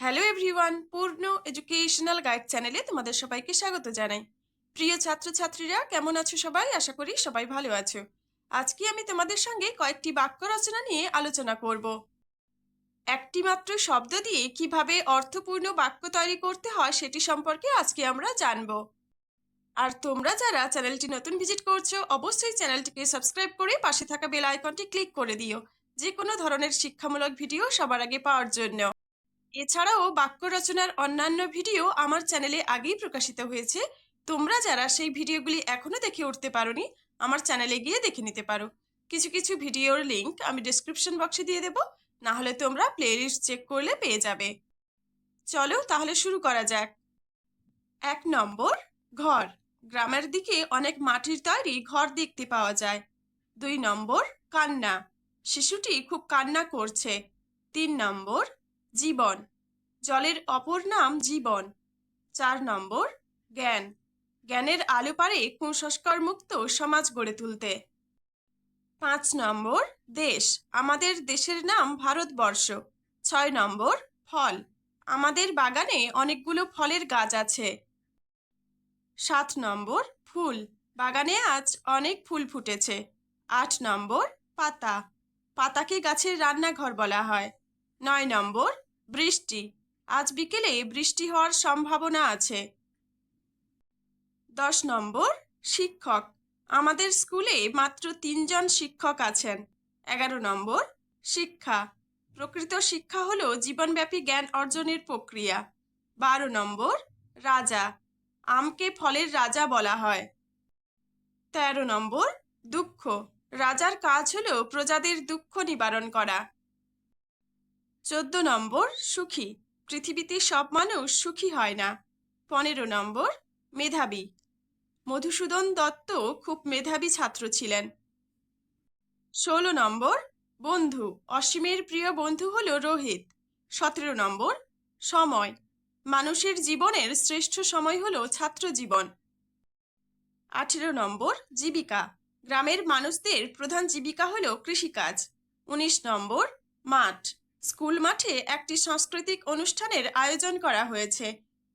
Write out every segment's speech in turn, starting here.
Hello everyone Purna educational guide চ্যানেলে তোমাদের সবাইকে স্বাগত জানাই। প্রিয় ছাত্রছাত্রীরা, কেমন আছো সবাই? আশা করি সবাই ভালো আছো। আজকে আমি তোমাদের সঙ্গে কয়েকটি বাক্য রচনা নিয়ে আলোচনা করব। একটি মাত্র শব্দ দিয়ে কীভাবে অর্থপূর্ণ বাক্য তৈরি করতে হয় সেটি সম্পর্কে আজকে আমরা জানব। আর তোমরা যারা চ্যানেলটি নতুন ভিজিট করছ, অবশ্যই চ্যানেলটিকে সাবস্ক্রাইব করে পাশে থাকা বেল আইকনটি ক্লিক করে দিও। যে কোনো ধরনের শিক্ষামূলক ভিডিও সবার আগে পাওয়ার জন্য। এছাড়াও বাক্য রচনার অন্যান্য ভিডিও আমার চ্যানেলে আগেই প্রকাশিত হয়েছে। তোমরা যারা সেই ভিডিওগুলি এখনও দেখে উঠতে পারোনি, আমার চ্যানেলে গিয়ে দেখে নিতে পারো। কিছু কিছু ভিডিওর লিংক আমি ডিসক্রিপশন বক্সে দিয়ে দেব না হলে তোমরা প্লেলিস্ট চেক করলে পেয়ে যাবে। চলো তাহলে শুরু করা যাক। এক নম্বর, ঘর। গ্রামের দিকে অনেক মাটির তৈরি ঘর দেখতে পাওয়া যায়। দুই নম্বর, কান্না। শিশুটি খুব কান্না করছে। তিন নম্বর জীবন। জলের অপর নাম জীবন। চার নম্বর, জ্ঞান। জ্ঞানের আলো পারে কুসংস্কার মুক্ত সমাজ গড়ে তুলতে। পাঁচ নম্বর, দেশ। আমাদের দেশের নাম ভারতবর্ষ। ছয় নম্বর, ফল। আমাদের বাগানে অনেকগুলো ফলের গাছ আছে। সাত নম্বর, ফুল। বাগানে আজ অনেক ফুল ফুটেছে। আট নম্বর, পাতা। পাতাকে গাছের রান্নাঘর বলা হয়। নয় নম্বর বৃষ্টি। আজ বিকেলে বৃষ্টি হওয়ার সম্ভাবনা আছে। দশ নম্বর, শিক্ষক। আমাদের স্কুলে মাত্র তিনজন শিক্ষক আছেন। এগারো নম্বর, শিক্ষা। প্রকৃত শিক্ষা হল জীবনব্যাপী জ্ঞান অর্জনের প্রক্রিয়া। বারো নম্বর, রাজা। আমকে ফলের রাজা বলা হয়। তেরো নম্বর, দুঃখ। রাজার কাজ হলো প্রজাদের দুঃখ নিবারণ করা। চোদ্দ নম্বর, সুখী। পৃথিবীতে সব মানুষ সুখী হয় না। পনেরো নম্বর, মেধাবী। মধুসূদন দত্ত খুব মেধাবী ছাত্র ছিলেন। ষোলো নম্বর, বন্ধু। অসীমের প্রিয় বন্ধু হল রোহিত। সতেরো নম্বর, সময়। মানুষের জীবনের শ্রেষ্ঠ সময় হল ছাত্র জীবন। আঠেরো নম্বর, জীবিকা। গ্রামের মানুষদের প্রধান জীবিকা হল কৃষিকাজ। উনিশ নম্বর, মাঠ। স্কুল মাঠে একটি সাংস্কৃতিক অনুষ্ঠানের আয়োজন করা হয়েছে।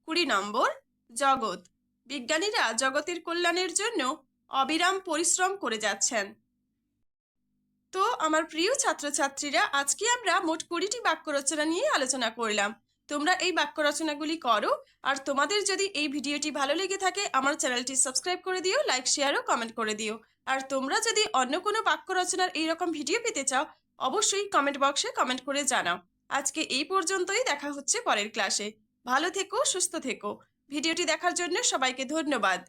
কুড়ি নম্বর, জগৎ। বিজ্ঞানীরা জগতের কল্যাণের জন্য অবিরাম পরিশ্রম করে যাচ্ছেন। তো, আমার প্রিয় ছাত্রছাত্রীরা, আজকে আমরা মোট কুড়িটি বাক্য রচনা নিয়ে আলোচনা করলাম। তোমরা এই বাক্য রচনাগুলি করো, আর তোমাদের যদি এই ভিডিওটি ভালো লেগে থাকে, আমার চ্যানেলটি সাবস্ক্রাইব করে দিও, লাইক, শেয়ার ও কমেন্ট করে দিও। আর তোমরা যদি অন্য কোনো বাক্য রচনার এইরকম ভিডিও পেতে চাও অবশ্যই কমেন্ট বক্সে কমেন্ট করে জানাও। আজকে এই পর্যন্তই, দেখা হচ্ছে পরের ক্লাসে ভালো থেকো, সুস্থ থেকো। ভিডিওটি দেখার জন্য সবাইকে ধন্যবাদ।